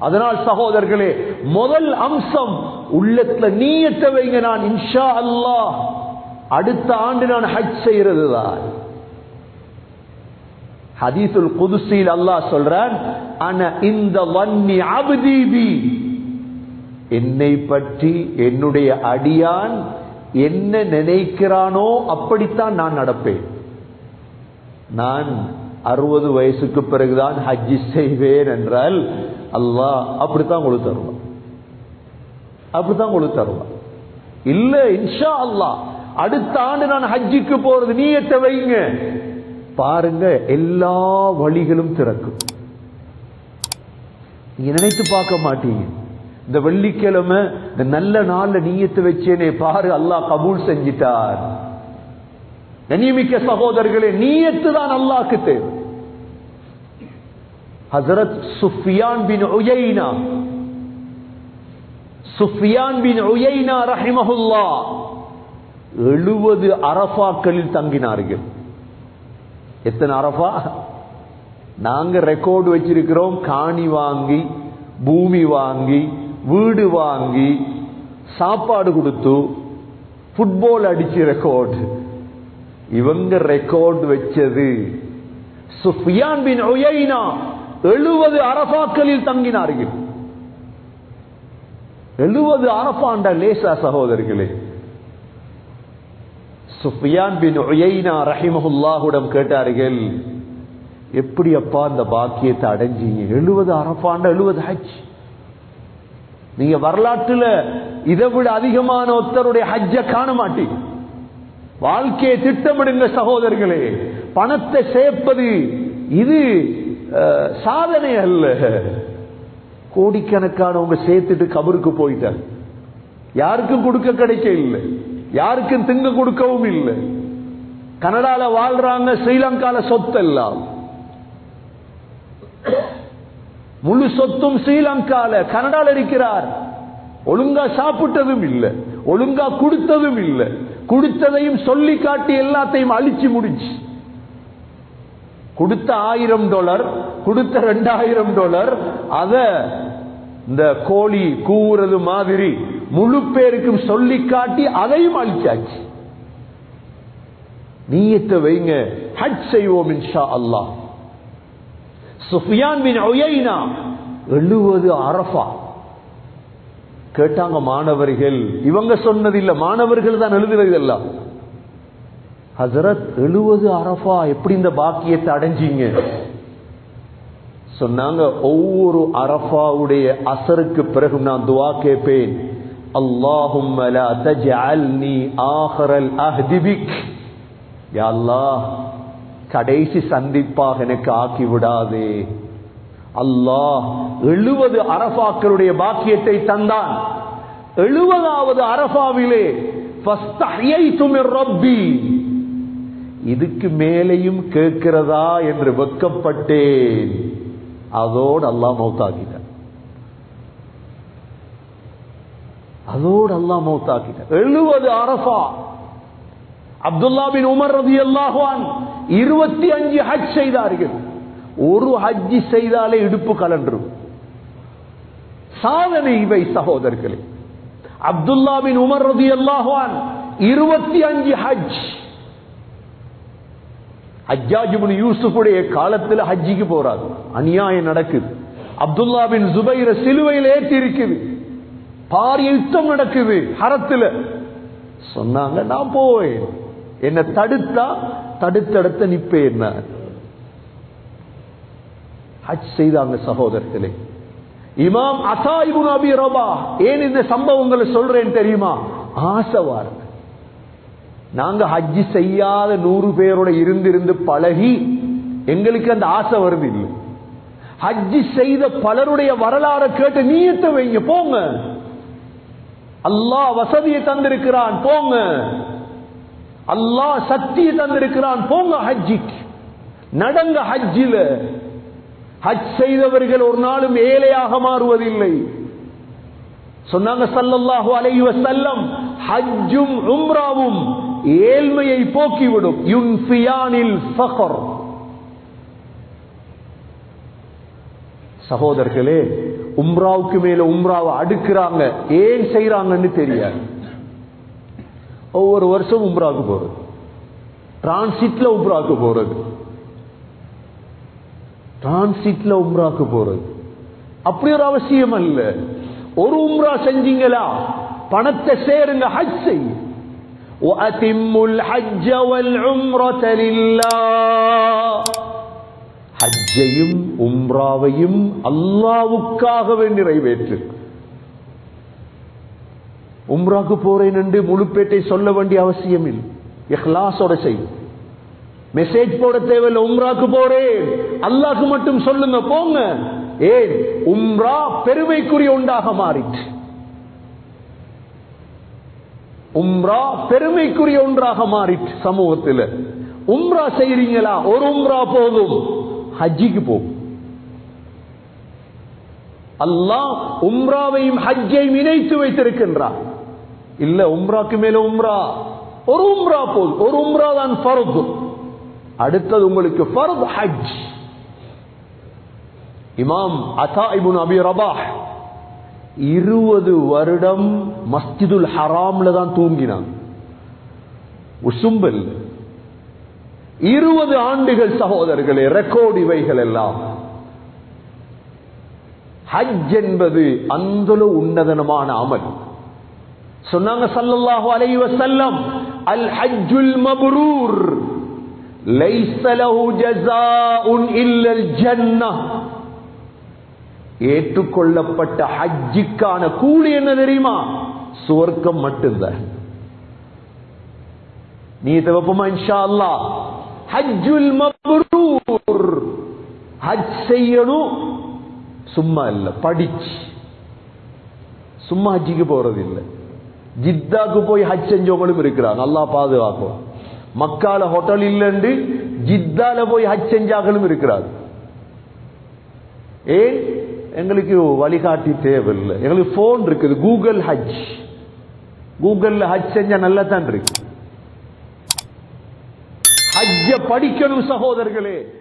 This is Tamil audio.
அதனால் சகோதரர்களே முதல் அம்சம் உள்ளத்துல நீயத்தை வைங்க நான் இன்ஷா அல்லாஹ். அடுத்த ஆண்டு நான் ஹஜ் செய்யறது தான் ஹதீசுல் குதுசில் அல்லாஹ் சொல்றான் அன இந்த வன்னி அபுதீபி என்னை பற்றி என்னுடைய அடியான் என்ன நினைக்கிறானோ அப்படித்தான் நான் நடப்பேன். நான் அறுபது வயசுக்கு பிறகுதான் ஹஜ்ஜி செய்வேன் என்றால் அல்லாஹ் அப்படித்தான் உங்களுக்கு தருவான். அப்படித்தான் உங்களுக்கு தருவான். இல்ல இன்ஷா அல்லாஹ் அடுத்த ஆண்டு நான் ஹஜ்ஜிக்கு போறது நீ எட்ட வைங்க. பாருங்க எல்லா வழிகளும் திறக்கும். நீங்க நினைத்து பார்க்க மாட்டீங்க. இந்த வெள்ளிக்கிழமை இந்த நல்ல நாள்ல நீயத்து வச்சேனே பாரு அல்லாஹ் கபூல் செஞ்சிட்டார். கண்ணியமிக்க சகோதரர்களே நீயத்து தான் அல்லாக்கு தேவை. ஹசரத் சுஃபியான் பின் உயைனா. சுஃபியான் பின் உயைனா ரஹிமஹுல்லா. எழுபது அரபாக்களில் தங்கினார்கள். எத்தனை அரபா நாங்க ரெக்கார்டு வச்சிருக்கிறோம் காணி வாங்கி பூமி வாங்கி வீடு வாங்கி சாப்பாடு கொடுத்து ஃபுட்பால் அடிச்சு ரெக்கார்டு இவங்க ரெக்கார்டு வச்சது. சுஃபியான் பின் உயைனா எழுபது அரபாக்களில் தங்கினார்கள். எழுபது அரபாண்ட லேசா சகோதரர்களே சுஃபியான் பின் உயைனா ரஹிமஹுல்லாஹுடம் கேட்டார்கள் எப்படி அப்பா அந்த பாக்கியத்தை அடைஞ்சீங்க? எழுபது அரபாண்ட எழுபது ஹஜ். நீங்க வரலாற்றுல இதை விட அதிகமான ஒருத்தருடைய ஹஜ்ஜ காண மாட்டீங்க. வாழ்க்கையை திட்டமிடுங்க சகோதரர்களே. பணத்தை சேர்ப்பது இது அஹ், சாதனை அல்ல. கோடிக்கணக்கானவங்க சேர்த்துட்டு கபருக்கு போயிட்டாங்க. யாருக்கும் கொடுக்க கிடைக்க இல்லை. யாருக்கும் திங்க கொடுக்கவும் இல்லை. கனடால வாழ்றாங்க ஸ்ரீலங்கால சொத்து எல்லாம் முழு சொத்தும் ஸ்ரீலங்கால. கனடால இருக்கிறார். ஒழுங்கா சாப்பிட்டதும் இல்லை. ஒழுங்கா கொடுத்ததும் இல்லை. கொடுத்ததையும் சொல்லி காட்டி எல்லாத்தையும் அழிச்சு முடிச்சு. கொடுத்த ஆயிரம் டாலர் கொடுத்த ரெண்டாயிரம் டாலர் அத இந்த கோழி கூவுறது மாதிரி முழு பேருக்கும் சொல்லி காட்டி அதையும் அழிச்சாச்சு. நீயத்தை வைங்க ஹஜ் செய்வோம் இன்ஷா அல்லாஹ். சுஃபியான் பின் உயைனா எழுவது அரஃபா. கேட்டாங்க மாணவர்கள். இவங்க சொன்னது இல்லை மாணவர்கள் தான் எழுதுறது எல்லாம் ஹசரத் எழுவது அரஃபா எப்படி இந்த பாக்கியத்தை அடைஞ்சிங்க? சொன்னாங்க ஒவ்வொரு அரஃபாவுடைய அசருக்கு பிறகு நான் துவா கேட்பேன். அல்லாஹும் ஆஹரல் அல்லாஹ் கடைசி சந்திப்பாக எனக்கு ஆக்கி விடாதே. அல்லாஹ் எழுபது அரபாக்களுடைய பாக்கியத்தை தந்தான். எழுபதாவது அரபாவிலே இதுக்கு மேலையும் கேட்கிறதா என்று வெக்கப்பட்டேன் அதோடு அல்லா மௌத்தாக்கிட்டான். அதோடு அல்லா மௌத்தாக்கிட்டான். எழுபது அரசா அப்துல்லா உமர் ரதி அல்லாஹான் இருபத்தி அஞ்சு ஹஜ் செய்தார்கள். ஒரு ஹஜ்ஜி செய்தாலே இடுப்பு கலன்றும். சாதனை இவை சகோதரர்களே. அப்துல்லாவின் உமர் ரதி அல்லாஹான் இருபத்தி அஞ்சு ஹஜ். ஹஜ்ஜாஜிபின் யூசுஃபுடைய காலத்தில் ஹஜ்ஜிக்கு போறாரு. அநியாயம் நடக்குது. அப்துல்லா பின் ஜுபைர சிலுவையில் ஏற்றி இருக்குது பாரிய யுத்தம் நடக்குது ஹரத்துல. சொன்னாங்க நான் போவேன். என்ன தடுத்தா தடுத்தடுத்த நிப்பேன் நான். ஹஜ் செய்தாங்க சகோதரர்களே இமாம் அசாயிபு நபி ரபா ஏன் இந்த சம்பவங்களை சொல்றேன் தெரியுமா? ஆசைவார் நாங்க ஹஜ்ஜி செய்யாத நூறு பேரோட இருந்து இருந்து பழகி எங்களுக்கு அந்த ஆசை வருது இல்லை. ஹஜ்ஜி செய்த பலருடைய வரலாறை கேட்டு நீயத்தை வைங்க போங்க. அல்லாஹ் வசதியை தந்திருக்கிறான் போங்க. அல்லாஹ் சக்தியை தந்திருக்கிறான் போங்க ஹஜ்ஜிக்கு. நடங்க ஹஜ்ஜில. ஹஜ் செய்தவர்கள் ஒரு நாளும் ஏழையாக மாறுவதில்லை. சொன்னாங்க சல்லல்லாஹு அலைஹி வஸல்லம் ஹஜ்ஜும் உம்ராவும் ஏழ்மையை போக்கிவிடும். யுன்ஃபியானில் ஃபக்ர் சகோதரர்களே உம்ராவுக்கு மேல உம்ராவை அடுக்குறாங்க. ஏன் செய்யறாங்கன்னு தெரியாது. ஒவ்வொரு வருஷம் உம்ராவுக்கு போறது. டிரான்சிட்ல உம்ராவுக்கு போறது. டிரான்சிட்ல உம்ராவுக்கு போறது அப்படி ஒரு அவசியம் அல்ல ஒரு உம்ரா செஞ்சீங்களா பணத்தை சேருங்க ஹஜ் செய்ய وأتموا الحج والعمرة لله ஹஜ்ஜையும் உம்ராவையும் அல்லாவுக்காகவே நிறைவேற்று உம்ராக்கு போறேன் என்று முழுப்பேட்டை சொல்ல வேண்டிய அவசியம் இல்லை இஹ்லாஸோட செய்யும் மெசேஜ் போட தேவையில்லை உம்ராக்கு போறேன் அல்லாக்கு மட்டும் சொல்லுங்க போங்க. ஏன்? உம்ரா பெருமைக்குரிய உண்டாக மாறிட்டு உம்ரா பெருமைக்குரிய ஒன்றாக மாறிட்டு சமூகத்தில். உம்ரா செய்றீங்களா? ஒரு உம்ரா போதும். ஹஜ்ஜிக்கு போகும். அல்லாஹ் உம்ராவையும் ஹஜ்ஜையும் இணைத்து வைத்திருக்கின்றார். இல்ல உம்ராக்கு மேல உம்ரா. ஒரு உம்ரா போதும். ஒரு உம்ரா தான் ஃபர்து. அடுத்தது உங்களுக்கு ஃபர்து ஹஜ். இமாம் அதா இப்னு அபி ரபா இருபது வருடம் மஸ்ஜிதுல் ஹராம்ல தான் தூங்கினான். உசும்பல் இருபது ஆண்டுகள் சகோதரர்களே ரெக்கார்ட் இவைகள் எல்லாம். ஹஜ் என்பது அந்த உன்னதனமான அமல். சொன்னாங்க சல்லல்லாஹு அலைஹி வஸல்லம் அல் ஹஜ்ஜுல் மப்ரூர். ஏற்றுக்கொள்ளப்பட்ட ஹஜ்ஜிக்கான கூலி என்ன தெரியுமா? சுவர்க்கம் மட்டும்தான். நீ தவப்பமா இன்ஷா அல்லா ஹஜ்ஜுல் ஹஜ் செய்யணும். சும்மா இல்ல படிச்சு. சும்மா ஹஜ்ஜிக்கு போறது ஜித்தாக்கு போய் ஹஜ் செஞ்சவங்களும் இருக்கிறாங்க. நல்லா பாதுகாக்கும். மக்கால ஹோட்டல் இல்லைண்டு ஜித்தால போய் ஹஜ் செஞ்சாக்களும் இருக்கிறார். ஏன் எங்களுக்கு வழிகாட்டி தேவையில்லை. எங்களுக்கு போன் இருக்குது. கூகுள் ஹஜ் கூகுள்ல ஹஜ் செஞ்சா நல்லா தான் இருக்கு. ஹஜ்ஜ படிக்கணும் சகோதரர்களே.